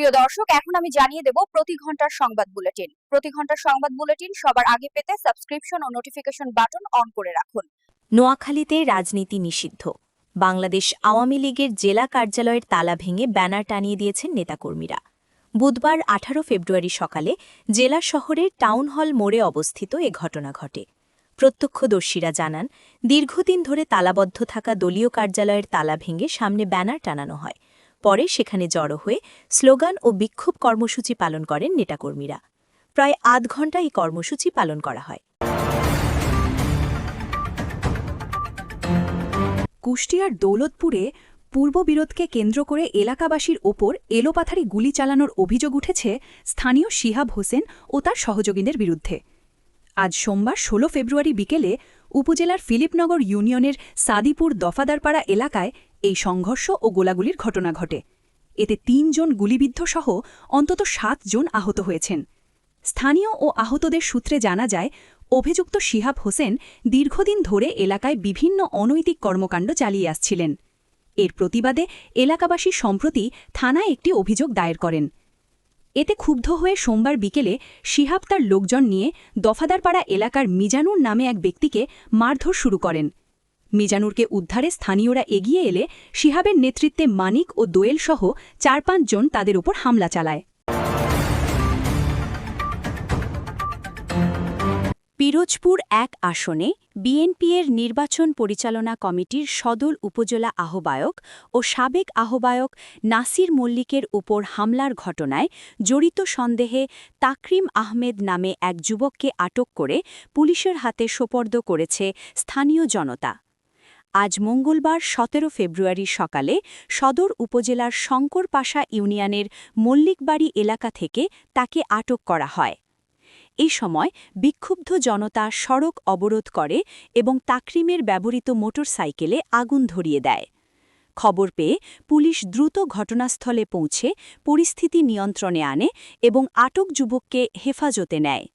প্রিয় দর্শক, এখন আমি জানিয়ে দেব প্রতি ঘণ্টার সংবাদ বুলেটিন। প্রতি ঘণ্টার সংবাদ বুলেটিন সবার আগে পেতে সাবস্ক্রিপশন ও নোটিফিকেশন বাটন অন করে রাখুন। নোয়াখালীতে রাজনীতি নিষিদ্ধ। বাংলাদেশ আওয়ামী লীগের জেলা কার্যালয়ের তালা ভেঙে ব্যানার টানিয়ে দিয়েছেন নেতাকর্মীরা। বুধবার আঠারো ফেব্রুয়ারি সকালে জেলা শহরের টাউন হল মোড়ে অবস্থিত এ ঘটনা ঘটে। প্রত্যক্ষদর্শীরা জানান, দীর্ঘদিন ধরে তালাবদ্ধ থাকা দলীয় কার্যালয়ের তালা ভেঙে সামনে ব্যানার টানানো হয়। পরে সেখানে জড়ো হয়ে স্লোগান ও বিক্ষোভ কর্মসূচি পালন করেন নেতাকর্মীরা। প্রায় আধ ঘণ্টা এই কর্মসূচি পালন করা হয়। কুষ্টিয়ার দৌলতপুরে পূর্ববিরোধকে কেন্দ্র করে এলাকাবাসীর ওপর এলোপাথারি গুলি চালানোর অভিযোগ উঠেছে স্থানীয় শিহাব হোসেন ও তার সহযোগীদের বিরুদ্ধে। আজ সোমবার ১৬ ফেব্রুয়ারি বিকেলে উপজেলার ফিলিপনগর ইউনিয়নের সাদিপুর দফাদারপাড়া এলাকায় এই সংঘর্ষ ও গোলাগুলির ঘটনা ঘটে। এতে তিনজন গুলিবিদ্ধ সহ অন্তত সাতজন আহত হয়েছেন। স্থানীয় ও আহতদের সূত্রে জানা যায়, অভিযুক্ত শিহাব হোসেন দীর্ঘদিন ধরে এলাকায় বিভিন্ন অনৈতিক কর্মকাণ্ড চালিয়ে আসছিলেন। এর প্রতিবাদে এলাকাবাসী সম্প্রতি থানায় একটি অভিযোগ দায়ের করেন। এতে ক্ষুব্ধ হয়ে সোমবার বিকেলে শিহাব তার লোকজন নিয়ে দফাদারপাড়া এলাকার মিজানুর নামে এক ব্যক্তিকে মারধর শুরু করেন। মিজানুরকে উদ্ধারে স্থানীয়রা এগিয়ে এলে শিহাবের নেতৃত্বে মানিক ও দোয়েল সহ চার পাঁচজন তাদের ওপর হামলা চালায়। পিরোজপুর এক আসনে বিএনপির নির্বাচন পরিচালনা কমিটির সদর উপজেলা আহ্বায়ক ও সাবেক আহ্বায়ক নাসির মল্লিকের উপর হামলার ঘটনায় জড়িত সন্দেহে তাকরিম আহমেদ নামে এক যুবককে আটক করে পুলিশের হাতে সোপর্দ করেছে স্থানীয় জনতা। আজ মঙ্গলবার সতেরো ফেব্রুয়ারি সকালে সদর উপজেলার শঙ্করপাশা ইউনিয়নের মল্লিকবাড়ি এলাকা থেকে তাকে আটক করা হয়। এই সময় বিক্ষুব্ধ জনতা সড়ক অবরোধ করে এবং তাকরিমের ব্যবহৃত মোটরসাইকেলে আগুন ধরিয়ে দেয়। খবর পেয়ে পুলিশ দ্রুত ঘটনাস্থলে পৌঁছে পরিস্থিতি নিয়ন্ত্রণে আনে এবং আটক যুবককে হেফাজতে নেয়।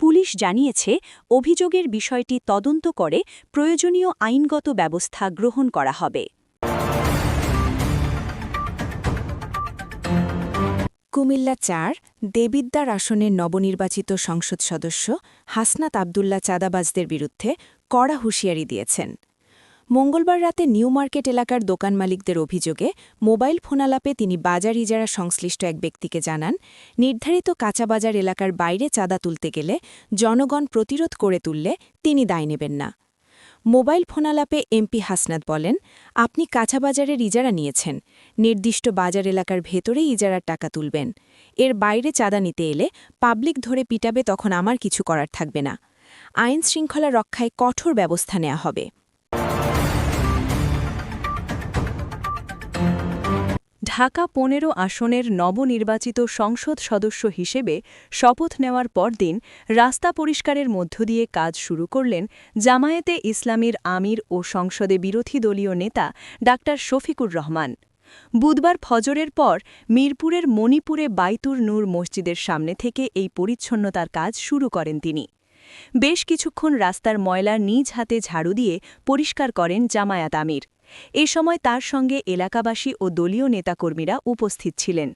পুলিশ জানিয়েছে, অভিযোগের বিষয়টি তদন্ত করে প্রয়োজনীয় আইনগত ব্যবস্থা গ্রহণ করা হবে। কুমিল্লা চার দেবিদ্দার আসনের নবনির্বাচিত সংসদ সদস্য হাসনাত আবদুল্লা চাঁদাবাজদের বিরুদ্ধে কড়া হুঁশিয়ারি দিয়েছেন। মঙ্গলবার রাতে নিউ মার্কেট এলাকার দোকান মালিকদের অভিযোগে মোবাইল ফোনালাপে তিনি বাজার ইজারা সংশ্লিষ্ট এক ব্যক্তিকে জানান, নির্ধারিত কাঁচাবাজার এলাকার বাইরে চাঁদা তুলতে গেলে জনগণ প্রতিরোধ করে তুললে তিনি দায় নেবেন না। মোবাইল ফোনালাপে এমপি হাসনাত বলেন, আপনি কাঁচাবাজারের ইজারা নিয়েছেন, নির্দিষ্ট বাজার এলাকার ভেতরেই ইজারার টাকা তুলবেন। এর বাইরে চাঁদা নিতে এলে পাবলিক ধরে পিটাবে তখন আমার কিছু করার থাকবে না। আইন শৃঙ্খলা রক্ষায় কঠোর ব্যবস্থা নেওয়া হবে। ঢাকা পনেরো আসনের নবনির্বাচিত সংসদ সদস্য হিসেবে শপথ নেওয়ার পরদিন রাস্তা পরিষ্কারের মধ্য দিয়ে কাজ শুরু করলেন জামায়াতে ইসলামীর আমির ও সংসদে বিরোধী দলীয় নেতা ডা শফিকুর রহমান। বুধবার ফজরের পর মিরপুরের মণিপুরে বাইতুর নূর মসজিদের সামনে থেকে এই পরিচ্ছন্নতার কাজ শুরু করেন তিনি। বেশ কিছুক্ষণ রাস্তার ময়লা নিজ হাতে ঝাড়ু দিয়ে পরিষ্কার করেন জামায়াত আমির। এ সময় তার সঙ্গে এলাকাবাসী ও দলীয় নেতাকর্মীরা উপস্থিত ছিলেন।